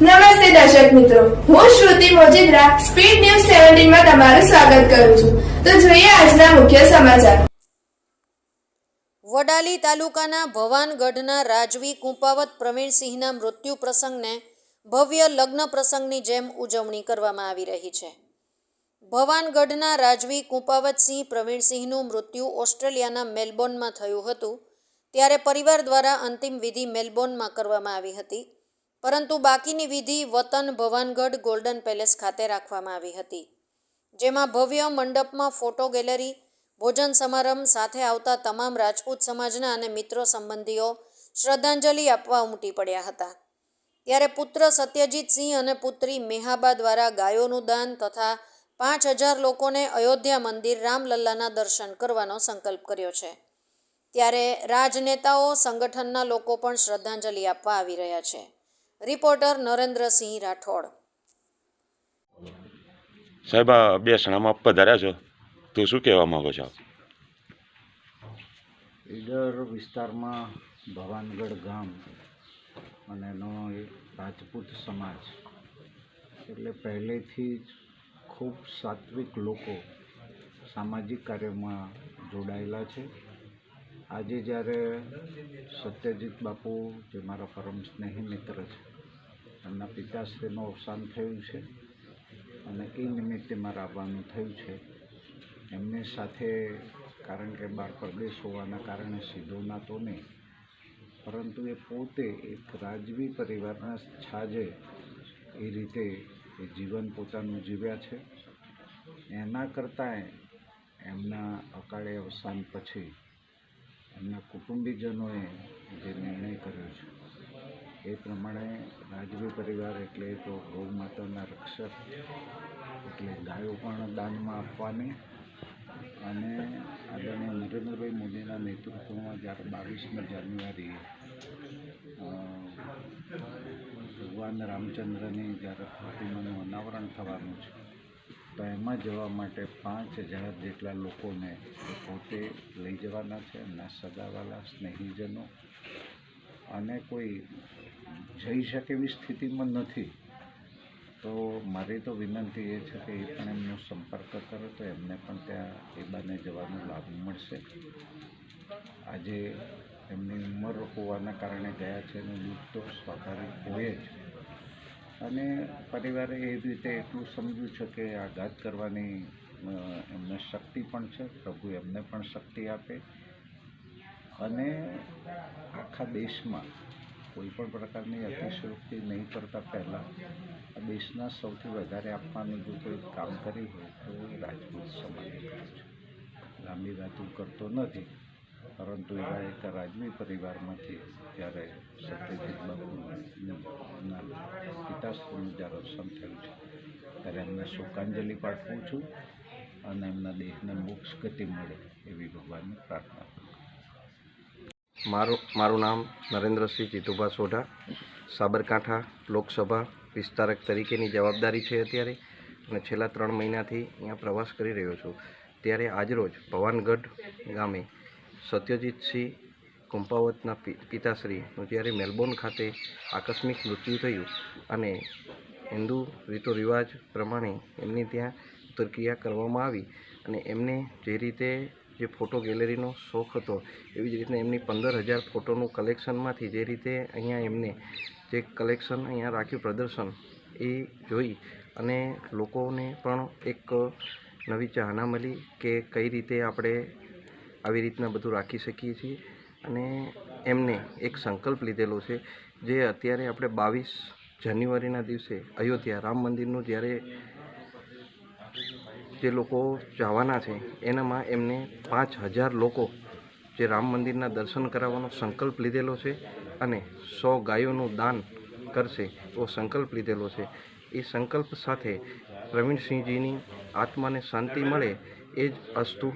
નમસ્તે દર્શક મિત્રો. હું શ્રુતિ મોજીદ્રા, સ્પીડ ન્યૂઝ સેવન્ટીનમાં તમારું સ્વાગત કરું છું. તો જોઈએ આજના મુખ્ય સમાચાર. વડાલી તાલુકાના ભવાનગઢના રાજવી કુંપાવત પ્રવીણસિંહના મૃત્યુ પ્રસંગને ભવ્ય લગ્ન પ્રસંગની જેમ ઉજવણી કરવામાં આવી રહી છે. ભવાનગઢના રાજવી કુંપાવતસિંહ પ્રવીણસિંહનું મૃત્યુ ઓસ્ટ્રેલિયાના મેલબોર્નમાં થયું હતું, ત્યારે પરિવાર દ્વારા અંતિમ વિધિ મેલબોર્નમાં કરવામાં આવી હતી. પરંતુ બાકીની વિધિ વતન ભવાનગઢ ગોલ્ડન પેલેસ ખાતે રાખવામાં આવી હતી, જેમાં ભવ્ય મંડપમાં ફોટો ગેલેરી, ભોજન સમારંભ સાથે આવતા તમામ રાજપૂત સમાજના અને મિત્રો સંબંધીઓ શ્રદ્ધાંજલિ આપવા ઉમટી પડ્યા હતા. ત્યારે પુત્ર સત્યજીતસિંહ અને પુત્રી મેહાબા દ્વારા ગાયોનું દાન તથા પાંચ હજાર લોકોને અયોધ્યા મંદિર રામલલ્લાના દર્શન કરવાનો સંકલ્પ કર્યો છે. ત્યારે રાજનેતાઓ, સંગઠનના લોકો પણ શ્રદ્ધાંજલિ આપવા આવી રહ્યા છે. રિપોર્ટર નરેન્દ્રસિંહ રાઠોડ. સાહેબ આ બેસણામાં પધાર્યા છો. તો શું કહેવા માંગો છો ઈડર વિસ્તારમાં ભવાનગઢ ગામ અને એનો એક રાજપૂત સમાજ. એટલે પહેલેથી જ ખૂબ સાત્વિક લોકો સામાજિક કાર્યમાં જોડાયેલા છે. આજે જ્યારે સત્યજીત બાપુ જે મારા પરમ સ્નેહી મિત્ર છે એમના પિતાશ્રીનું અવસાન થયું છે અને એ નિમિત્તે મારે આવવાનું થયું છે. એમની સાથે કારણ કે બાર પરદેશ હોવાના કારણે સીધો નાતો નહીં, પરંતુ એ પોતે એક રાજવી પરિવારના છાજે એ રીતે એ જીવન પોતાનું જીવ્યા છે. એના કરતાં એમના અકાળે અવસાન પછી એમના કુટુંબીજનોએ જે નિર્ણય કર્યો છે. એ પ્રમાણે રાજવી પરિવાર એટલે તો ગૌ માતાના રક્ષક, એટલે ગાયો પણ દાનમાં આપવાની. અને આદરણીય નરેન્દ્રભાઈ મોદીના નેતૃત્વમાં જ્યારે બાવીસમી જાન્યુઆરીએ ભગવાન રામચંદ્રની જ્યારે પ્રતિમાનું અનાવરણ થવાનું છે, તો એમાં જવા માટે પાંચ હજાર જેટલા લોકોને પોતે લઈ જવાના છે એમના સગાવાલા, સ્નેહીજનો. અને કોઈ જઈ શકે એવી સ્થિતિમાં નથી. તો મારી તો વિનંતી એ છે કે એ પણ એમનો સંપર્ક કરે તો એમને પણ ત્યાં એ બાને જવાનો લાભ મળશે. આજે એમની ઉંમર હોવાના કારણે ગયા છે એનું દુઃખ તો સ્વાભાવિક હોય જ. અને પરિવારે એ રીતે એટલું સમજ્યું છે કે આઘાત કરવાની એમને શક્તિ પણ છે, પ્રભુ એમને પણ શક્તિ આપે. અને આખા દેશમાં કોઈ પણ પ્રકારની અતિશયોક્તિ નહીં કરતા પહેલાં દેશના સૌથી વધારે આપવાનું જો કોઈ કામ કર્યું હોય તો એ રાજપૂત સમાજે લાંબી વાત કરતો નથી, પરંતુ એવા એક રાજવી પરિવારમાંથી જ્યારે સત્યજીત બાપુના પિતાશ્રીનું જ્યારે અવસાન થયું છે, ત્યારે એમને શોકાંજલિ પાઠવું છું અને એમના દેહને મોક્ષ ગતિ મળે એવી ભગવાનની પ્રાર્થના કરું મારું મારું નામ નરેન્દ્રસિંહ જીતુભા સોઢા. સાબરકાંઠા લોકસભા વિસ્તારક તરીકેની જવાબદારી છે અત્યારે અને છેલ્લા ત્રણ મહિનાથી અહીંયા પ્રવાસ કરી રહ્યો છું. ત્યારે આજરોજ ભવાનગઢ ગામે સત્યજીતસિંહ કુંપાવતના પિતાશ્રીનું જ્યારે મેલબોર્ન ખાતે આકસ્મિક મૃત્યુ થયું અને હિન્દુ રીતો રિવાજ પ્રમાણે એમની ત્યાં ઉત્તરક્રિયા કરવામાં આવી અને એમને જે રીતે જે ફોટો ગેલેરીનો શોખ હતો, એવી જ રીતના એમની પંદર હજાર ફોટોનું કલેક્શનમાંથી જે રીતે અહીંયા એમને જે કલેક્શન અહીંયા રાખ્યું, પ્રદર્શન, એ જોઈ અને લોકોને પણ એક નવી ચાહના મળી કે કઈ રીતે આપણે આવી રીતના બધું રાખી શકીએ છીએ. અને એમને એક સંકલ્પ લીધેલો છે જે અત્યારે આપણે બાવીસ જાન્યુઆરીના દિવસે અયોધ્યા રામ મંદિરનું જ્યારે જે લોકો જવાના છે, એનામાં એમને પાંચ હજાર લોકો જે રામ મંદિરના દર્શન કરાવવાનો સંકલ્પ લીધેલો છે અને સો ગાયોનું દાન કરશે એવો સંકલ્પ લીધેલો છે. એ સંકલ્પ સાથે પ્રવીણસિંહજીની આત્માને શાંતિ મળે એ જ અસ્તુ